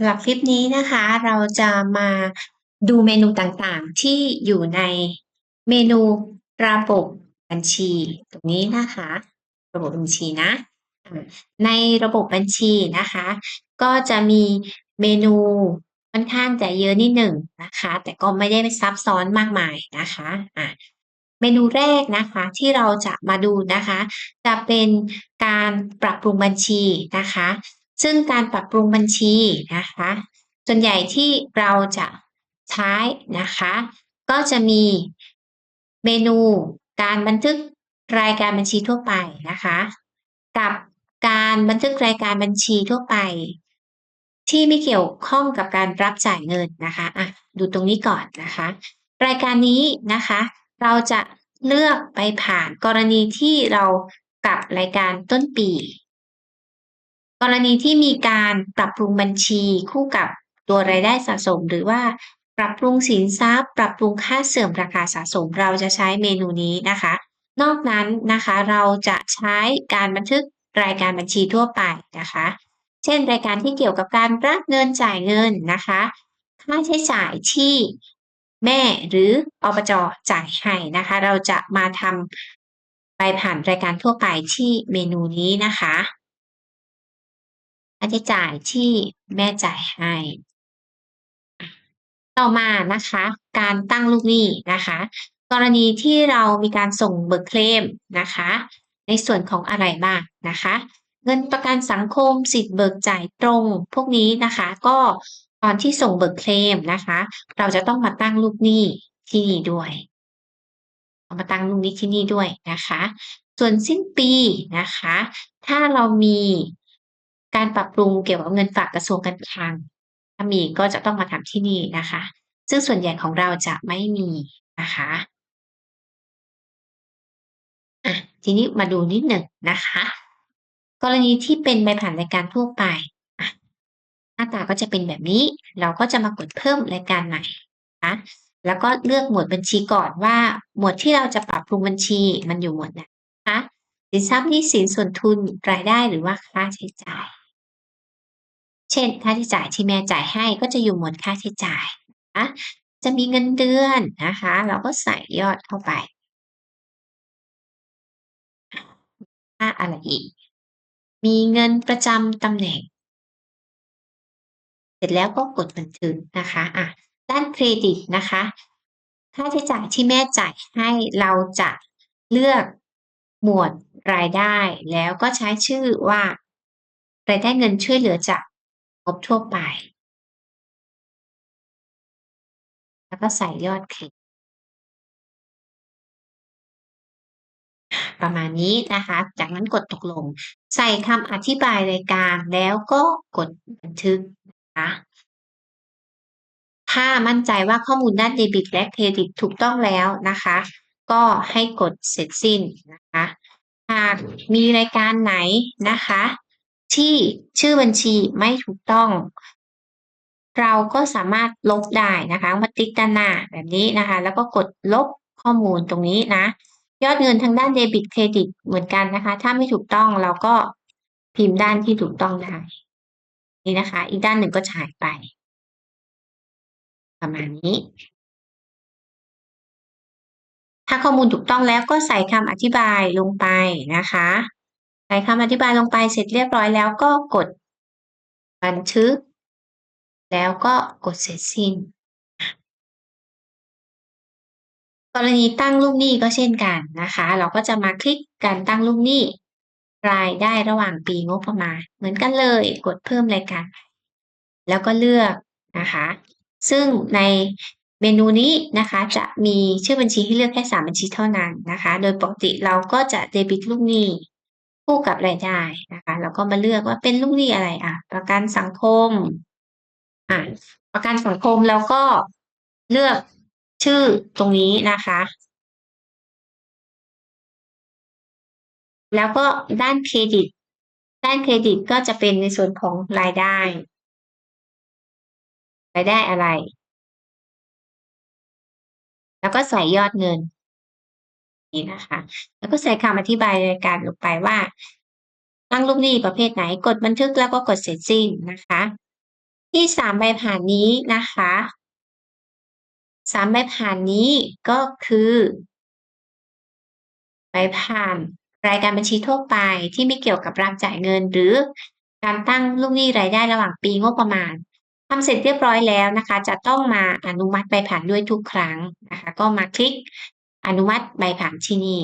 ำหรับคลิปนี้นะคะ เราจะมาดูเมนูต่างๆ ที่อยู่ในเมนูระบบบัญชี ตรงนี้นะคะ ระบบบัญชีนะ ในระบบบัญชีนะคะ ก็จะมีเมนูค่อนข้างจะเยอะนิดหนึ่งนะคะ แต่ก็ไม่ได้ซับซ้อนมากมายนะคะอะเมนูแรกนะคะที่เราจะมาดูนะคะ จะเป็นการปรับปรุงบัญชีนะคะ ซึ่งการปรับปรุงบัญชีนะคะ ส่วนใหญ่ที่เราจะใช้นะคะ ก็จะมีเมนูการบันทึกรายการบัญชีทั่วไปนะคะ กับการบันทึกรายการบัญชีทั่วไป ที่ไม่เกี่ยวข้องกับการรับจ่ายเงินนะคะอะดูตรงนี้ก่อนนะคะ รายการนี้นะคะ เราจะเลือกไปผ่านกรณีที่เรากับรายการต้นปี กรณีที่มีการปรับปรุงบัญชีคู่กับตัวรายได้สะสม หรือว่าปรับปรุงสินทรัพย์ ปรับปรุงค่าเสื่อมราคาสะสม เราจะใช้เมนูนี้นะคะ นอกนั้นนะคะเราจะใช้การบันทึกรายการบัญชีทั่วไปนะคะ เช่น รายการที่เกี่ยวกับการรับเงินจ่ายเงินนะคะ ค่าใช้จ่ายที่แม่หรืออบจจ่ายให้นะคะ เราจะมาทำไปผ่านรายการทั่วไปที่เมนูนี้นะคะาใช้จ่ายที่แม่จ่ายให้ ต่อมานะคะ การตั้งลูกหนี้นะคะ กรณีที่เรามีการส่งเบิกเคลมนะคะ ในส่วนของอะไรบ้างนะคะ เงินประกันสังคมสิทธิ์เบิกจ่ายตรง พวกนี้นะคะ ก็ตอนที่ส่งเบิกเคลมนะคะ เราจะต้องมาตั้งลูกหนี้ที่นี่ด้วยเอามาตั้งลูกหนี้ที่นี่ด้วยนะคะ ส่วนสิ้นปีนะคะ ถ้าเรามี การปรับปรุงเกี่ยวกับเงินฝากกระทรวงการคลัง ถ้ามีก็จะต้องมาทำที่นี่นะคะ ซึ่งส่วนใหญ่ของเราจะไม่มีนะคะอะทีนี้มาดูนิดหนึ่งนะคะ กรณีที่เป็นใบผ่านรายการทั่วไปหน้าตาก็จะเป็นแบบนี้ เราก็จะมากดเพิ่มรายการใหม่นะแล้วก็เลือกหมวดบัญชีก่อนว่า หมวดที่เราจะปรับปรุงบัญชีมันอยู่หมวดไหนนะคะสินทรัพย์หนี้สินส่วนทุนรายได้หรือว่าค่าใช้จ่าย เช่น ค่าใช้จ่ายที่แม่จ่ายให้ก็จะอยู่หมวดค่าใช้จ่ายนะจะมีเงินเดือนนะคะ เราก็ใส่ยอดเข้าไปค่าอะไรอีก มีเงินประจำตำแหน่ง เสร็จแล้วก็กดบันทึกนะคะอะด้านเครดิตนะคะ ค่าใช้จ่ายที่แม่จ่ายให้เราจะเลือกหมวดรายได้ แล้วก็ใช้ชื่อว่ารายได้เงินช่วยเหลือจาก งบทั่วไป แล้วก็ใส่ยอดเครดิตประมาณนี้นะคะ จากนั้นกดตกลง ใส่คำอธิบายรายการแล้วก็กดบันทึกนะคะถ้ามั่นใจว่าข้อมูลด้านเดบิตและเครดิตถูกต้องแล้วนะคะ ก็ให้กดเสร็จสิ้นนะคะ หากมีรายการไหนนะคะ ที่ชื่อบัญชีไม่ถูกต้อง เราก็สามารถลบได้นะคะมาติ๊กด้านหน้าแบบนี้นะคะ แล้วก็กดลบข้อมูลตรงนี้นะ ยอดเงินทางด้านเดบิตเครดิตเหมือนกันนะคะ ถ้าไม่ถูกต้องเราก็พิมพ์ด้านที่ถูกต้องได้นี่นะคะ อีกด้านหนึ่งก็จะหายไป ประมาณนี้ ถ้าข้อมูลถูกต้องแล้วก็ใส่คำอธิบายลงไปนะคะ ใส่คำอธิบายลงไปเสร็จเรียบร้อยแล้วก็กดบันทึก แล้วก็กดเสร็จสิ้น กรณีตั้งลูกหนี้ก็เช่นกันนะคะ เราก็จะมาคลิกการตั้งลูกหนี้รายได้ระหว่างปีงบประมาณ เหมือนกันเลยกดเพิ่มรายการ แล้วก็เลือกนะคะ ซึ่งในเมนูนี้นะคะจะมีชื่อบัญชีให้เลือกแค่ 3 บัญชีเท่านั้นนะคะ โดยปกติเราก็จะเดบิตลูกหนี้ คู่กับรายได้นะคะเราก็มาเลือกว่าเป็นลูกหนี้อะไรอะ ประกันสังคมอะประกันสังคมแล้วก็เลือกชื่อตรงนี้นะคะ แล้วก็ด้านเครดิต ด้านเครดิตก็จะเป็นในส่วนของรายได้ รายได้อะไร แล้วก็ใส่ยอดเงิน นี่นะคะ แล้วก็ใส่คำอธิบายรายการลงไปว่า ตั้งลูกหนี้ประเภทไหน กดบันทึกแล้วก็กดเสร็จสิ้นนะคะ ที่สามใบผ่านนี้นะคะสามใบผ่านนี้ก็คือใบผ่านรายการบัญชีทั่วไปที่ไม่เกี่ยวกับรับจ่ายเงิน หรือการตั้งลูกหนี้รายได้ระหว่างปีงบประมาณทำเสร็จเรียบร้อยแล้วนะคะ จะต้องมาอนุมัติใบผ่านด้วยทุกครั้งนะคะ ก็มาคลิก อนุมัติใบผ่านที่นี่